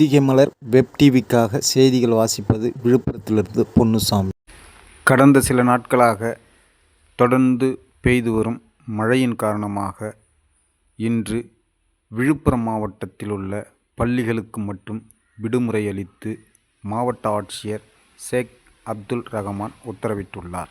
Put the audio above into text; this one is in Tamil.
அதிகமலர் மலர் வெப் டிவிக்காக செய்திகள் வாசிப்பது விழுப்புரத்திலிருந்து பொன்னுசாமி. கடந்த சில நாட்களாக தொடர்ந்து பெய்து வரும் மழையின் காரணமாக இன்று விழுப்புரம் மாவட்டத்தில் உள்ள பள்ளிகளுக்கு மட்டும் விடுமுறை அளித்து மாவட்ட ஆட்சியர் ஷேக் அப்துல் ரஹமான் உத்தரவிட்டுள்ளார்.